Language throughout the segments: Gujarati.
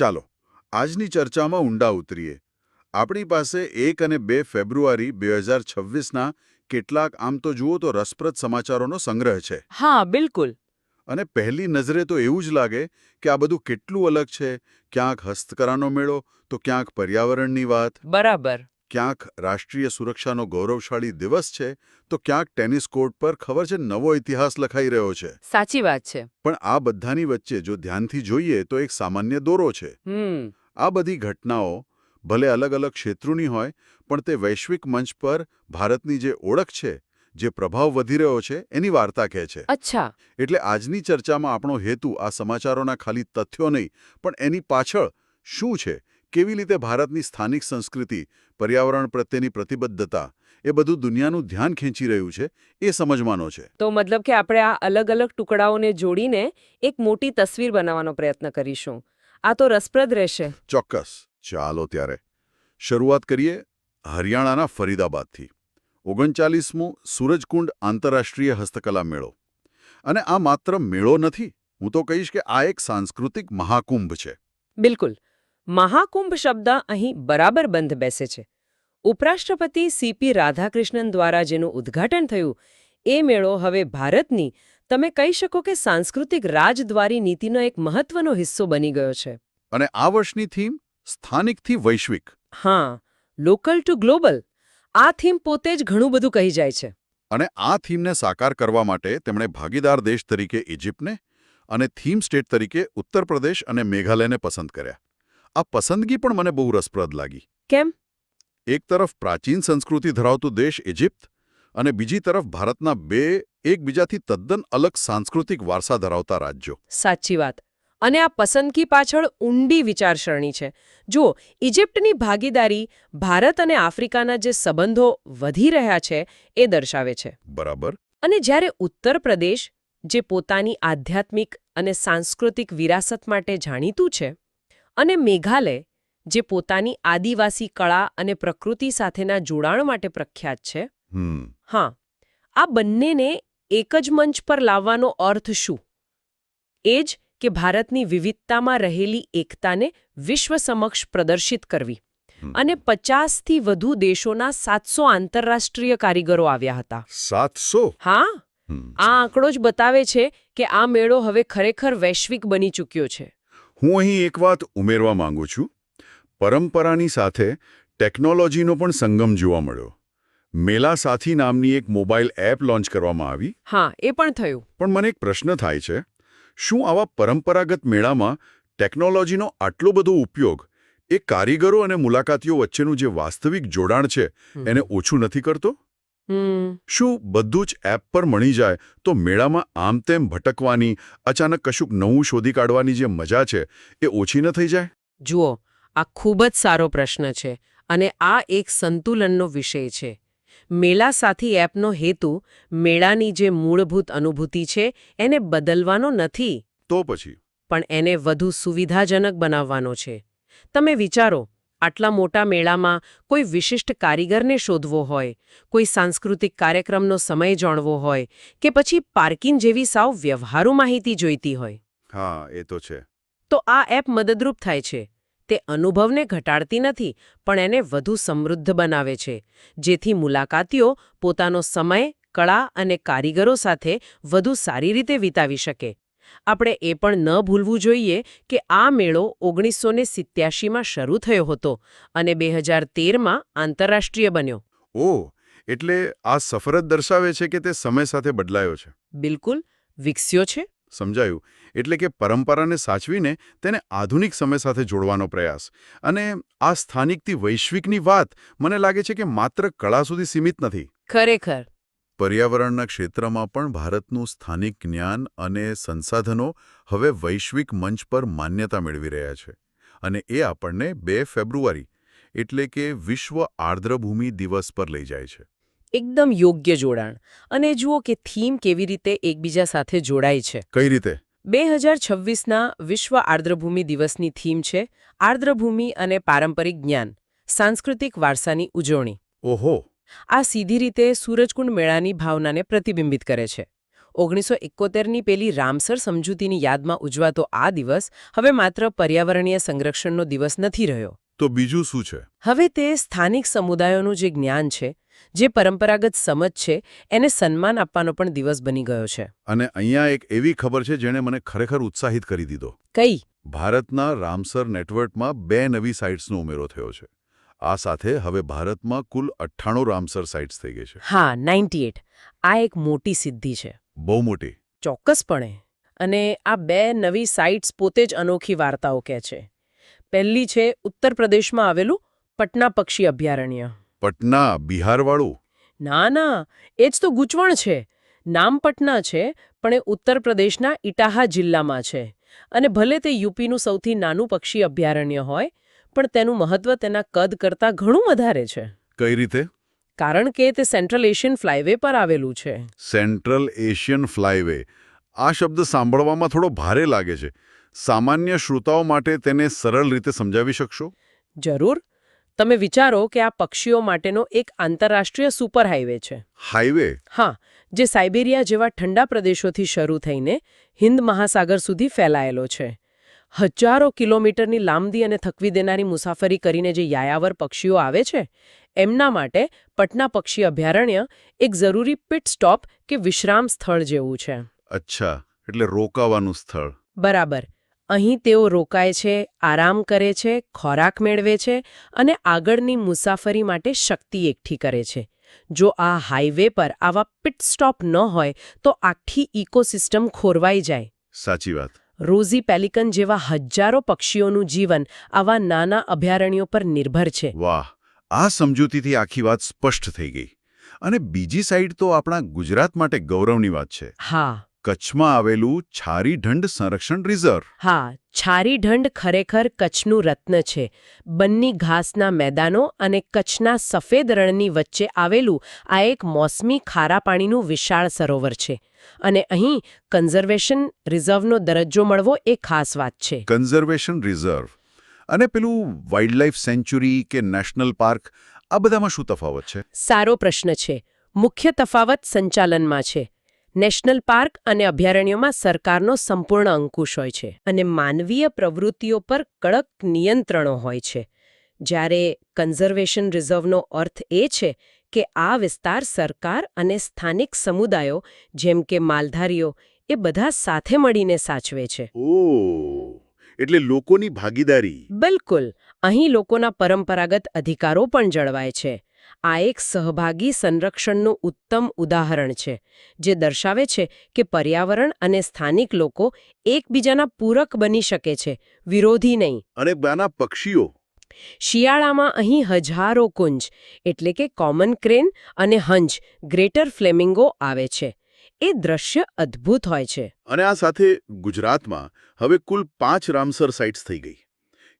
ચાલો આજની ચર્ચામાં ઊંડા ઉતરીએ. આપણી પાસે એક અને બે ફેબ્રુઆરી બે હજાર છવ્વીસના કેટલાક આમ તો જુઓ તો રસપ્રદ સમાચારોનો સંગ્રહ છે. હા બિલકુલ. અને પહેલી નજરે તો એવું જ લાગે કે આ બધું કેટલું અલગ છે. ક્યાંક હસ્તકરાનો મેળો તો ક્યાંક પર્યાવરણની વાત. બરાબર. ક્યાંક રાષ્ટ્રીય સુરક્ષાનો ગૌરવશાળી દિવસ છે તો ક્યાંક ટેનિસ કોર્ટ પર ખબર છે નવો ઇતિહાસ લખાઈ રહ્યો છે. સાચી વાત છે. પણ આ બધાની વચ્ચે જો ધ્યાનથી જોઈએ તો એક સામાન્ય દોરો છે. આ બધી ઘટનાઓ ભલે અલગ અલગ ક્ષેત્રોની હોય પણ તે વૈશ્વિક મંચ પર ભારતની જે ઓળખ છે જે પ્રભાવ વધી રહ્યો છે એની વાર્તા કહે છે. અચ્છા. એટલે આજની ચર્ચામાં આપણો હેતુ આ સમાચારોના ખાલી તથ્યો નહીં પણ એની પાછળ શું છે કેવી રીતે ભારતની સ્થાનિક સંસ્કૃતિ પર્યાવરણ પ્રત્યેની પ્રતિબદ્ધતા એ બધું દુનિયાનું ધ્યાન ખેંચી રહ્યું છે એ સમજવાનો છે. તો મતલબ કે આપણે આ અલગ અલગ ટુકડાઓને જોડીને એક મોટી તસવીર બનાવવાનો પ્રયત્ન કરીશું. આ તો રસપ્રદ રહેશે. ચોક્કસ. ચાલો ત્યારે. શરૂઆત કરીએ હરિયાણાના ફરીદાબાદથી. ઓગણચાલીસમું સૂરજકુંડ આંતરરાષ્ટ્રીય હસ્તકલા મેળો. અને આ માત્ર મેળો નથી હું તો કહીશ કે આ એક સાંસ્કૃતિક મહાકુંભ છે. બિલકુલ. મહાકુંભ શબ્દ અહીં બરાબર બંધ બેસે છે. ઉપરાષ્ટ્રપતિ સીપી રાધાકૃષ્ણન દ્વારા જેનું ઉદ્ઘાટન થયું એ મેળો હવે ભારતની તમે કહી શકો કે સાંસ્કૃતિક રાજદ્વારી નીતિનો એક મહત્વનો હિસ્સો બની ગયો છે. અને આ વર્ષની થીમ સ્થાનિકથી વૈશ્વિક. હા લોકલ ટુ ગ્લોબલ આ થીમ પોતે જ ઘણું બધું કહી જાય છે. અને આ થીમને સાકાર કરવા માટે તેમણે ભાગીદાર દેશ તરીકે ઇજિપ્તને અને થીમ સ્ટેટ તરીકે ઉત્તર પ્રદેશ અને મેઘાલયને પસંદ કર્યા. આ પસંદગી પણ મને બહુ રસપ્રદ લાગી. કેમ? એક તરફ પ્રાચીન સંસ્કૃતિ ધરાવતું દેશ ઇજિપ્ત અને બીજી તરફ ભારતના બે એકબીજાથી તદ્દન અલગ સાંસ્કૃતિક વારસા ધરાવતા રાજ્યો. સાચી વાત. અને આ પસંદગી પાછળ ઊંડી વિચારસરણી છે. જો ઇજિપ્તની ભાગીદારી ભારત અને આફ્રિકાના જે સંબંધો વધી રહ્યા છે એ દર્શાવે છે. બરાબર. અને જ્યારે ઉત્તર પ્રદેશ જે પોતાની આધ્યાત્મિક અને સાંસ્કૃતિક વિરાસત માટે જાણીતું છે અને મેઘાલય જે પોતાની આદિવાસી કળા અને પ્રકૃતિ સાથેના જોડાણ માટે પ્રખ્યાત છે. હા આ બંનેને એક જ મંચ પર લાવવાનો અર્થ શું? એ જ કે ભારતની વિવિધતામાં રહેલી એકતાને વિશ્વ સમક્ષ પ્રદર્શિત કરવી. અને પચાસથી વધુ દેશોના સાતસો આંતરરાષ્ટ્રીય કારીગરો આવ્યા હતા. સાતસો? હા. આ આંકડો જ બતાવે છે કે આ મેળો હવે ખરેખર વૈશ્વિક બની ચૂક્યો છે. હું અહીં એક વાત ઉમેરવા માંગુ છું. પરંપરાની સાથે ટેકનોલોજીનો પણ સંગમ જોવા મળ્યો. મેલા સાથી નામની એક મોબાઈલ એપ લોન્ચ કરવામાં આવી. હા એ પણ થયું. પણ મને એક પ્રશ્ન થાય છે. શું આવા પરંપરાગત મેળામાં ટેકનોલોજીનો આટલો બધો ઉપયોગ એ કારીગરો અને મુલાકાતીઓ વચ્ચેનું જે વાસ્તવિક જોડાણ છે એને ઓછું નથી કરતો? શું બધું જ એપ પર મળી જાય તો મેળામાં આમ તેમ ભટકવાની અચાનક કશુંક નવું શોધી કાઢવાની જે મજા છે એ ઓછી ન થઈ જાય? જુઓ આ ખૂબ જ સારો પ્રશ્ન છે અને આ એક સંતુલનનો વિષય છે. મેળા સાથી એપનો હેતુ મેળાની જે મૂળભૂત અનુભૂતિ છે એને બદલવાનો નથી. તો પછી? પણ એને વધુ સુવિધાજનક બનાવવાનો છે. તમે વિચારો આટલા મોટા મેળામાં કોઈ વિશિષ્ટ કારીગરને શોધવો હોય કોઈ સાંસ્કૃતિક કાર્યક્રમનો સમય જાણવો હોય કે પછી પાર્કિંગ જેવી સાવ વ્યવહારુ માહિતી જોઈતી હોય. હા એ તો છે. તો આ એપ મદદરૂપ થાય છે. તે અનુભવને ઘટાડતી નથી પણ એને વધુ સમૃદ્ધ બનાવે છે જેથી મુલાકાતીઓ પોતાનો સમય કળા અને કારીગરો સાથે વધુ સારી રીતે વિતાવી શકે. આપણે એ પણ ન ભૂલવું જોઈએ કે આ મેળો ઓગણીસો ને સિત્યાસીમાં શરૂ થયો હતો અને બે હજાર તેરમાં આંતરરાષ્ટ્રીય બન્યો. ઓહ એટલે આ સફર જ દર્શાવે છે કે તે સમય સાથે બદલાયો છે. બિલકુલ વિકસ્યો છે. સમજાયું. એટલે કે પરંપરાને સાચવીને તેને આધુનિક સમય સાથે જોડવાનો પ્રયાસ. અને આ સ્થાનિકથી વૈશ્વિકની વાત મને લાગે છે કે માત્ર કળા સુધી સીમિત નથી. ખરેખર. પર્યાવરણના ક્ષેત્રમાં પણ ભારતનું સ્થાનિક જ્ઞાન અને સંસાધનો હવે વૈશ્વિક મંચ પર માન્યતા મેળવી રહ્યા છે. અને એ આપણને બે ફેબ્રુઆરી એટલે કે વિશ્વ આર્દ્રભૂમિ દિવસ પર લઈ જાય છે. એકદમ યોગ્ય જોડાણ. અને જુઓ કે થીમ કેવી રીતે એકબીજા સાથે જોડાય છે. કઈ રીતે? બે હજાર છવ્વીસના વિશ્વ આર્દ્રભૂમિ દિવસની થીમ છે આર્દ્રભૂમિ અને પારંપરિક જ્ઞાન સાંસ્કૃતિક વારસાની ઉજવણી. ઓહો! આ સીધી રીતે સૂરજકુંડ મેળાની ભાવનાને પ્રતિબિંબિત કરે છે. ઓગણીસો એકોતેરની પેલી રામસર સમજૂતીની યાદમાં ઉજવાતો આ દિવસ હવે માત્ર પર્યાવરણીય સંરક્ષણનો દિવસ નથી રહ્યો. તો બીજું શું છે? હવે તે સ્થાનિક સમુદાયોનું જે જ્ઞાન છે જે પરંપરાગત સમજ છે એને સન્માન આપવાનો પણ દિવસ બની ગયો છે. અને અહીંયા એક એવી ખબર છે જેણે મને ખરેખર ઉત્સાહિત કરી દીધો. કઈ? ભારતના રામસર નેટવર્કમાં બે નવી સાઇટ્સનો ઉમેરો થયો છે. આ સાથે હવે ભારતમાં કુલ અઠ્ઠાણું રામસર સાઇટ્સ થઈ ગઈ છે. હા નાઇન્ટી આ એક મોટી સિદ્ધિ છે. બહુ મોટી. ચોક્કસપણે. અને આ બે નવી સાઇટ્સ પોતે જ અનોખી વાર્તાઓ કહે છે. પહેલી છે ઉત્તર પ્રદેશમાં આવેલું પટના પક્ષી અભયારણ્ય. પટના બિહારવાળું? ના ના. એ જ તો ગૂંચવણ છે. નામ પટના છે પણ એ ઉત્તર પ્રદેશના ઇટાહા જિલ્લામાં છે. અને ભલે તે યુપીનું સૌથી નાનું પક્ષી અભયારણ્ય હોય પણ તેનું મહત્વ તેના કદ કરતાં ઘણું વધારે છે. કઈ રીતે? કારણ કે તે સેન્ટ્રલ એશિયન ફ્લાયવે પર આવેલું છે. સેન્ટ્રલ એશિયન ફ્લાયવે આ શબ્દ સાંભળવામાં થોડો ભારે લાગે છે. સામાન્ય શ્રોતાઓ માટે તેને સરળ રીતે સમજાવી શકશો? જરૂર. તમે વિચારો કે આ પક્ષીઓ માટેનો એક આંતરરાષ્ટ્રીય સુપર હાઈવે છે. હાઈવે હા જે સાઇબેરિયા જેવા ઠંડા પ્રદેશોથી શરૂ થઈને હિન્દ મહાસાગર સુધી ફેલાયેલો છે. હજારો કિલોમીટરની લાંબી અને થકવી દેનારી મુસાફરી કરીને જે યાયાવર પક્ષીઓ આવે છે એમના માટે પટના પક્ષી અભયારણ્ય એક જરૂરી પિટ સ્ટોપ કે વિશ્રામ સ્થળ જેવું છે. અચ્છા એટલે રોકાવાનું સ્થળ. બરાબર. અહીં તેઓ રોકાય છે આરામ કરે છે ખોરાક મેળવે છે અને આગળની મુસાફરી માટે શક્તિ એકઠી કરે છે. જો આ હાઈવે પર આવા પિટ સ્ટોપ ન હોય તો આખી ઇકોસિસ્ટમ ખોરવાઈ જાય. સાચી વાત. રોઝી પેલિકન જેવા હજારો પક્ષીઓનું જીવન આવા નાના અભયારણ્યો પર નિર્ભર છે. વાહ આ સમજૂતીથી આખી વાત સ્પષ્ટ થઈ ગઈ. અને બીજી સાઈડ તો આપણા ગુજરાત માટે ગૌરવની વાત છે. હા. કચ્છમાં આવેલું છારી ઢંઢ સંરક્ષણ રિઝર્વ. હા છારી ઢંઢ ખરેખર કચ્છનું રત્ન છે. બન્ની ઘાસના મેદાનો અને કચ્છના સફેદ રણની વચ્ચે આવેલું આ એક મોસમી ખારા પાણીનું વિશાળ સરોવર છે. અને અહીં કન્ઝર્વેશન રિઝર્વનો દરજ્જો મળવો એ ખાસ વાત છે. Conservation reserve. અને પેલું વાઇલ્ડલાઇફ સેન્ચ્યુરી કે નેશનલ પાર્ક આ બધામાં શું તફાવત છે? સારો પ્રશ્ન છે. મુખ્ય તફાવત સંચાલનમાં છે. નેશનલ પાર્ક અને અભયારણ્યોમાં સરકારનો સંપૂર્ણ અંકુશ હોય છે અને માનવીય પ્રવૃત્તિઓ પર કડક નિયંત્રણો હોય છે. જ્યારે કન્ઝર્વેશન રિઝર્વનો અર્થ એ છે કે આ વિસ્તાર સરકાર અને સ્થાનિક સમુદાયો જેમ કે માલધારીઓ એ બધા સાથે મળીને સાચવે છે. ઓ એટલે લોકોની ભાગીદારી. બિલકુલ. અહીં લોકોના પરંપરાગત અધિકારો પણ જળવાય છે. આ એક સહભાગી સંરક્ષણનું ઉત્તમ ઉદાહરણ છે જે દર્શાવે છે કે પર્યાવરણ અને સ્થાનિક લોકો એકબીજાના પૂરક બની શકે છે વિરોધી નહીં. અને બાના પક્ષીઓ? શિયાળામાં અહીં હજારો કુંજ એટલે કે કોમન ક્રેન અને હંજ ગ્રેટર ફ્લેમિંગો આવે છે. એ દ્રશ્ય અદ્ભુત હોય છે. અને આ સાથે ગુજરાતમાં હવે કુલ પાંચ રામસર સાઇટ્સ થઈ ગઈ.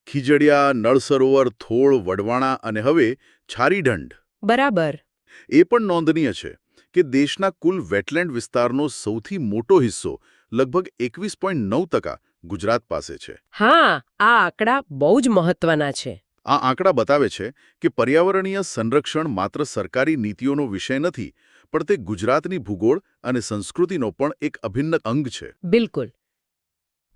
ખીજડિયા નળ સરોવર થોળ વડવાણા અને હવે છારીઢંઢ. બરાબર. એ પણ નોંધનીય છે કે દેશના કુલ વેટલેન્ડ વિસ્તારનો સૌથી મોટો હિસ્સો લગભગ એકવીસ પોઈન્ટ નવ ટકા ગુજરાત પાસે છે. હા આ આંકડા બહુ જ મહત્વના છે. આ આંકડા બતાવે છે કે પર્યાવરણીય સંરક્ષણ માત્ર સરકારી નીતિઓનો વિષય નથી પણ તે ગુજરાતની ભૂગોળ અને સંસ્કૃતિનો પણ એક અભિન્ન અંગ છે. બિલકુલ.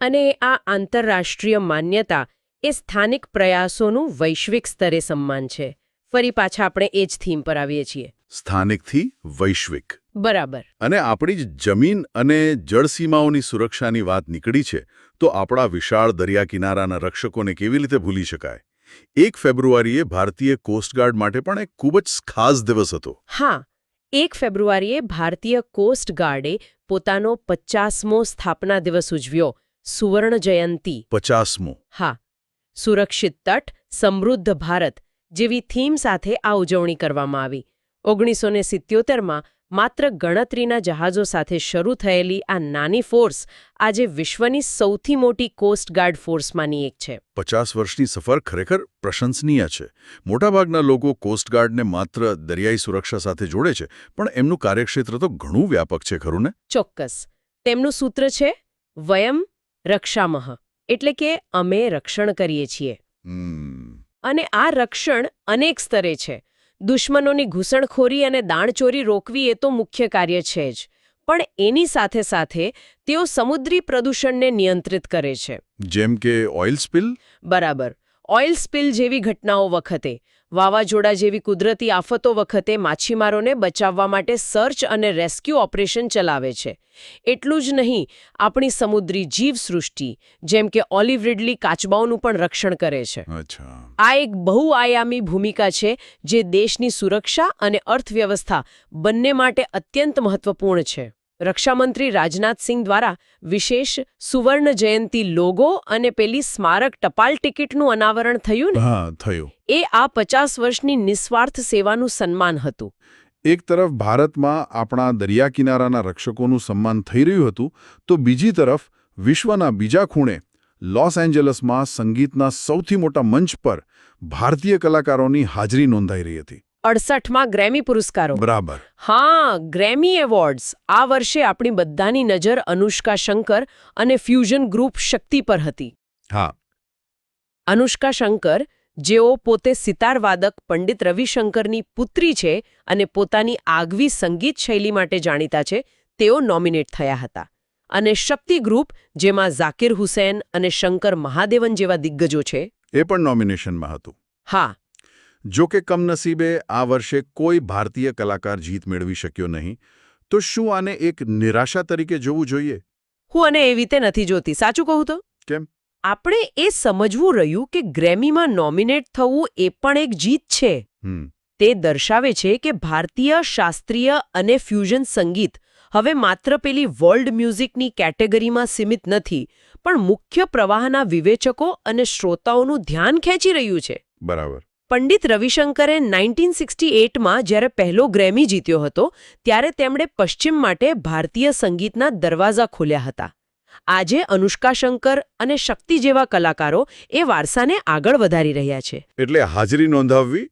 અને આ આંતરરાષ્ટ્રીય માન્યતા એ સ્થાનિક પ્રયાસોનું વૈશ્વિક સ્તરે સન્માન છે. ફરી પાછા આપણે એ જ થીમ પર આવીએ છીએ. સ્થાનિકથી વૈશ્વિક. બરાબર. અને આપણી જ જમીન અને જળસીમાઓની સુરક્ષાની વાત નીકળી છે તો આપણા વિશાળ દરિયા કિનારાના રક્ષકોને કેવી રીતે ભૂલી શકાય? એક ફેબ્રુઆરીએ ભારતીય કોસ્ટગાર્ડ માટે પણ એક ખૂબ જ ખાસ દિવસ હતો. હા એક ફેબ્રુઆરીએ ભારતીય કોસ્ટ ગાર્ડે પોતાનો પચાસમો સ્થાપના દિવસ ઉજવ્યો સુવર્ણ જયંતી. પચાસમો. હા સુરક્ષિત તટ સમૃદ્ધ ભારત. જેવી થીમ સાથે આ ઉજવણી કરવામાં આવી. ઓગણીસો ને સિત્યોતેરમાં માત્ર ગણતરીના જહાજો સાથે શરૂ થયેલી આ નાની ફોર્સ આજે વિશ્વની સૌથી મોટી કોસ્ટગાર્ડ ફોર્સમાંની એક છે. પચાસ વર્ષની સફર ખરેખર પ્રશંસનીય છે. મોટાભાગના લોકો કોસ્ટગાર્ડને માત્ર દરિયાઈ સુરક્ષા સાથે જોડે છે પણ એમનું કાર્યક્ષેત્ર તો ઘણું વ્યાપક છે ખરું ને? ચોક્કસ. તેમનું સૂત્ર છે વયમ રક્ષામહ એટલે કે અમે રક્ષણ કરીએ છીએ. હમ. અને આ રક્ષણ અનેક સ્તરે છે. દુશ્મનોની ઘૂસણખોરી અને દાણચોરી રોકવી એ તો મુખ્ય કાર્ય છે જ. પણ એની સાથે સાથે તેઓ સમુદ્રી પ્રદૂષણને નિયંત્રિત કરે છે. જેમ કે ઓઇલ સ્પિલ? બરાબર. ઓઇલ સ્પિલ જેવી ઘટનાઓ વખતે વાવાઝોડા જેવી કુદરતી આફતો વખતે માછીમારોને બચાવવા માટે સર્ચ અને રેસ્ક્યુ ઓપરેશન ચલાવે છે. એટલું જ નહીં આપણી સમુદ્રી જીવસૃષ્ટિ જેમ કે ઓલિવ રિડલી કાચબાઓનું પણ રક્ષણ કરે છે. આ એક બહુઆયામી ભૂમિકા છે જે દેશની સુરક્ષા અને અર્થવ્યવસ્થા બંને માટે અત્યંત મહત્વપૂર્ણ છે. રક્ષામંત્રી રાજનાથસિંહ દ્વારા વિશેષ સુવર્ણ જયંતી લોગો અને પેલી સ્મારક ટપાલ ટિકિટનું અનાવરણ થયું ને? હા થયું. એ આ પચાસ વર્ષની નિસ્વાર્થ સેવાનું સન્માન હતું. એક તરફ ભારતમાં આપણા દરિયા કિનારાના રક્ષકોનું સન્માન થઈ રહ્યું હતું તો બીજી તરફ વિશ્વના બીજા ખૂણે લોસ એન્જલસમાં સંગીતના સૌથી મોટા મંચ પર ભારતીય કલાકારોની હાજરી નોંધાઈ રહી હતી. અડસઠમાં ગ્રેમી પુરસ્કારો. બરાબર. હા ગ્રેમી એવોર્ડ્સ. આ વર્ષે આપણી બધાની નજર અનુષ્કા શંકર અને ફ્યુઝન ગ્રુપ શક્તિ પર હતી. હા. અનુષ્કા શંકર જેઓ પોતે સિતારવાદક પંડિત રવિશંકરની પુત્રી છે અને પોતાની આગવી સંગીત શૈલી માટે જાણીતા છે તેઓ નોમિનેટ થયા હતા. અને શક્તિ ગ્રુપ જેમાં ઝાકિર હુસૈન અને શંકર મહાદેવન જેવા દિગ્ગજો છે. એ પણ નોમિનેશનમાં હતું. હા. જો કે કમનસીબે આ વર્ષે કોઈ ભારતીય કલાકાર જીત મેળવી શક્યો નહીં તો શું આને એક નિરાશા તરીકે જોવું જોઈએ? હું અને એ રીતે નથી જોતી. સાચું કહું તો? કેમ? આપણે એ સમજવું રહ્યું કે ગ્રેમીમાં નોમિનેટ થવું એ પણ એક જીત છે. તે દર્શાવે છે કે ભારતીય શાસ્ત્રીય અને ફ્યુઝન સંગીત હવે માત્ર પેલી વર્લ્ડ મ્યુઝિકની કેટેગરીમાં સીમિત નથી પણ મુખ્ય પ્રવાહના વિવેચકો અને શ્રોતાઓનું ધ્યાન ખેંચી રહ્યું છે. બરાબર. પંડિત રવિશંકરે 1968માં જ્યારે પહેલો ગ્રેમી જીત્યો હતો ત્યારે તેમણે પશ્ચિમ માટે ભારતીય સંગીતના દરવાજા ખોલ્યા હતા. આજે અનુષ્કા શંકર અને શક્તિ જેવા કલાકારો એ વારસાને આગળ વધારી રહ્યા છે. એટલે હાજરી નોંધાવવી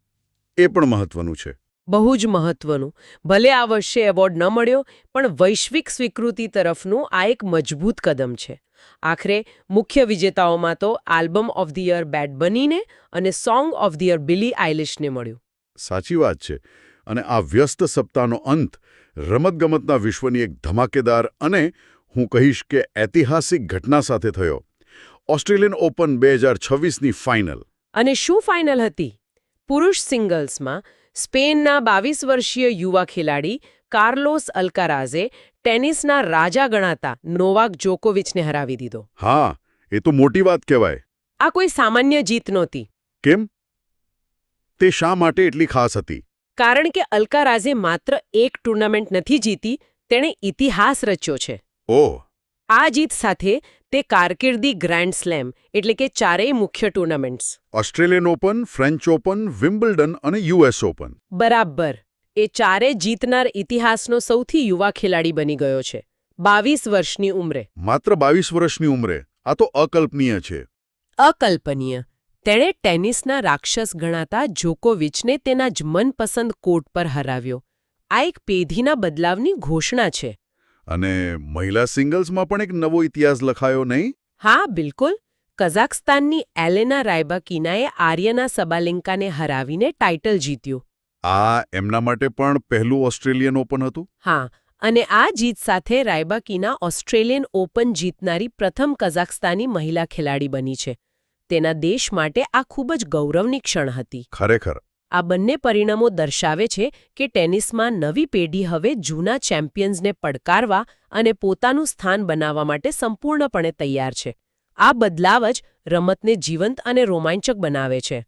એ પણ મહત્વનું છે. બહુ જ મહત્વનું. ભલે આ વર્ષે એવોર્ડ ન મળ્યો પણ વૈશ્વિક સ્વીકૃતિ તરફનું આ એક મજબૂત કદમ છે. આખરે મુખ્ય વિજેતાઓમાં તો album of the year bad બનીને અને song of the year Billie આઇલિશને મળ્યું. સાચી વાત છે. અને આ વ્યસ્ત સપ્તાહનો અંત રમતગમતના વિશ્વની એક ધમાકેદાર અને હું કહીશ કે ઐતિહાસિક ઘટના સાથે થયો. ઓસ્ટ્રેલિયન ઓપન બે હજાર છવ્વીસની ફાઇનલ. અને શું ફાઇનલ હતી? પુરુષ સિંગલ્સમાં સ્પેનના બાવીસ વર્ષીય યુવા ખેલાડી કાર્લોસ અલ્કારાઝે ટેનિસના રાજા ગણાતા નોવાક જોકોવિચને હરાવી દીધો. હા એ તો મોટી વાત કહેવાય. આ કોઈ સામાન્ય જીત નહોતી. કેમ? તે શા માટે એટલી ખાસ હતી? કારણ કે અલ્કારાઝે માત્ર એક ટુર્નામેન્ટ નથી જીતી તેણે ઇતિહાસ રચ્યો છે. ઓહ આ જીત સાથે તે કારકિર્દી ગ્રાન્ડ સ્લેમ એટલે કે ચારેય મુખ્ય tournaments. Australian Open French Open Wimbledon અને યુએસ ઓપન. બરાબર. એ ચારે જીતનાર ઇતિહાસનો સૌથી યુવા ખેલાડી બની ગયો છે. બાવીસ વર્ષની ઉંમરે. માત્ર બાવીસ વર્ષની ઉંમરે. આ તો અકલ્પનીય છે. અકલ્પનીય. તેણે ટેનિસના રાક્ષસ ગણાતા જોકોવિચને તેના જ મનપસંદ કોર્ટ પર હરાવ્યો. આ એક પેઢીના બદલાવની ઘોષણા છે. અને મહિલા સિંગલ્સમાં પણ એક નવો ઇતિહાસ લખાયો નહીં? હા બિલકુલ. કઝાકસ્તાનની એલેના રાયબાકીનાએ આર્યના સબાલિંકાને હરાવીને ટાઇટલ જીત્યું. આ એમના માટે પણ પહેલું ઓસ્ટ્રેલિયન ઓપન હતું? હા અને આ જીત સાથે રાયબાકીના ઓસ્ટ્રેલિયન ઓપન જીતનારી પ્રથમ કઝાકસ્તાની મહિલા ખેલાડી બની છે. તેના દેશ માટે આ ખૂબ જ ગૌરવની ક્ષણ હતી. ખરેખર. આ બંને પરિણામો દર્શાવે છે કે ટેનિસમાં નવી પેઢી હવે જૂના ચેમ્પિયન્સને પડકારવા અને પોતાનું સ્થાન બનાવવા માટે સંપૂર્ણપણે તૈયાર છે. આ બદલાવ જ રમતને જીવંત અને રોમાંચક બનાવે છે.